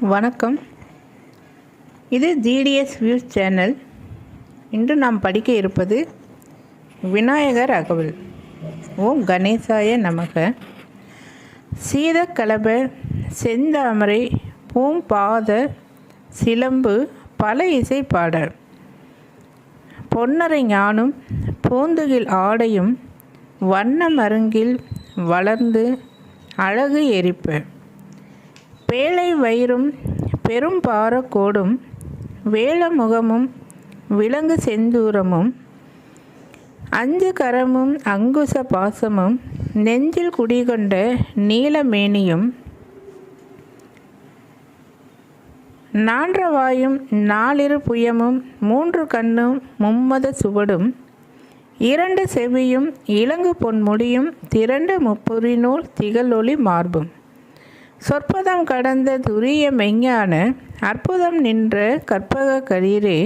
வணக்கம். இது GDS views channel இன்று நாம் படிக்க இருப்பது விநாயகர் அகவல். ஓம் கணேசாய நமக. சீதக்கலப செந்தாமரை பூம்பாத சிலம்பு பல இசை பொன்னரை ஞானும் பூந்துகில் ஆடையும் வண்ண மருங்கில் வளர்ந்து அழகு எரிப்பேன் பேழை வயிறும் பெரும் பாரக்கோடும் வேலமுகமும் விலங்கு செந்தூரமும் அஞ்சு கரமும் அங்குச பாசமும் நெஞ்சில் குடிகொண்ட நீலமேனியும் நான்றவாயும் நாலிரு புயமும் மூன்று கண்ணும் மும்மத சுவடும் இரண்டு செவியும் இலங்கு பொன்முடியும் திரண்டு முப்புரிநூல் திகழொளி மார்பும். சொற்பதம் கடந்த துரிய மெஞ்ஞான அற்புதம் நின்ற கற்பக கரீரே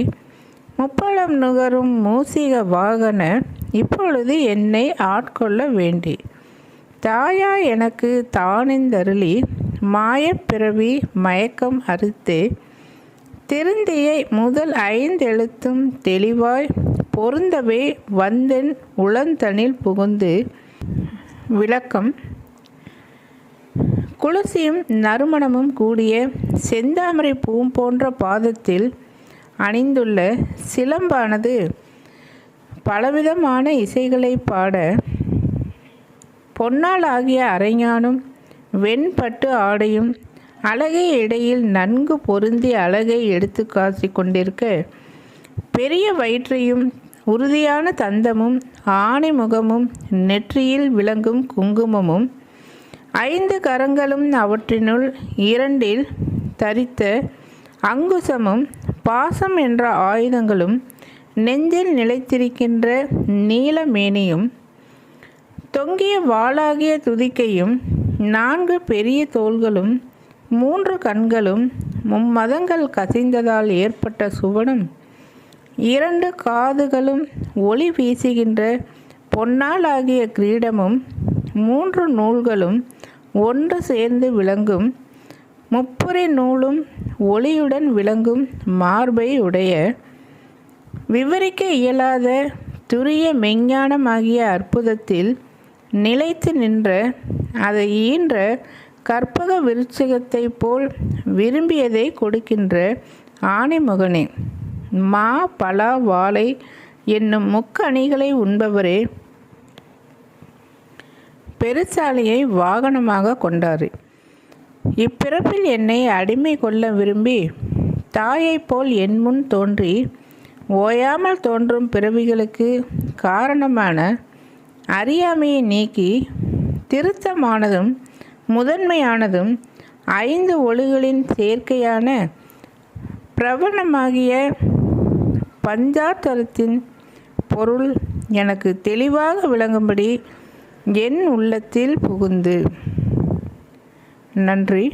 முப்பழம் நுகரும் மூசிக வாகன இப்பொழுது என்னை ஆட்கொள்ள வேண்டி. தாயா எனக்கு தானிந்தருளி மாயப்பிறவி மயக்கம் அறுத்து. திருந்தியை முதல் ஐந்தெழுத்தும் தெளிவாய் பொருந்தவே வந்தென் உளந்தனில் புகுந்து. விளக்கம் குளசியும் நறுமணமும் கூடிய செந்தாமரை பூ போன்ற பாதத்தில் அணிந்துள்ள சிலம்பானது பலவிதமான இசைகளை பாட பொன்னால் ஆகிய அரைஞானும் வெண்பட்டு ஆடையும் அழகை இடையில் நன்கு பொருந்தி அழகை எடுத்து காசி கொண்டிருக்க பெரிய வயிற்றையும் உறுதியான தந்தமும் ஆணை முகமும் நெற்றியில் விளங்கும் குங்குமமும் ஐந்து கரங்களும் அவற்றினுள் இரண்டில் தரித்த அங்குசமும் பாசம் என்ற ஆயுதங்களும் நெஞ்சில் நிலைத்திருக்கின்ற நீலமேனியும் தொங்கிய வாளாகிய துதிக்கையும் நான்கு பெரிய தோள்களும் மூன்று கண்களும் மும்மதங்கள் கசிந்ததால் ஏற்பட்ட சுவனும் இரண்டு காதுகளும் ஒளி வீசுகின்ற பொன்னால் ஆகிய கிரீடமும் மூன்று நூல்களும் ஒன்று சேர்ந்து விளங்கும் முப்புரை நூலும் ஒளியுடன் விளங்கும் மார்பை உடைய விவரிக்க இயலாத துரிய மெஞ்ஞானமாகிய அற்புதத்தில் நிலைத்து நின்ற அதை ஈன்ற கற்பக விருட்சகத்தை போல் விரும்பியதை கொடுக்கின்ற ஆணைமுகனே மா பலா வாழை என்னும் முக்கணிகளை உண்பவரே. பெருச்சாலையை வாகனமாக கொண்டார். இப்பிறப்பில் என்னை அடிமை கொள்ள விரும்பி தாயைப் போல் என் முன் தோன்றி ஓயாமல் தோன்றும் பிறவிகளுக்கு காரணமான அறியாமையை நீக்கி திருத்தமானதும் முதன்மையானதும் ஐந்து ஒளிகளின் சேர்க்கையான பிரபலமாகிய பஞ்சாத்தரத்தின் பொருள் எனக்கு தெளிவாக விளங்கும்படி என் உள்ளத்தில் புகுந்து. நன்றி.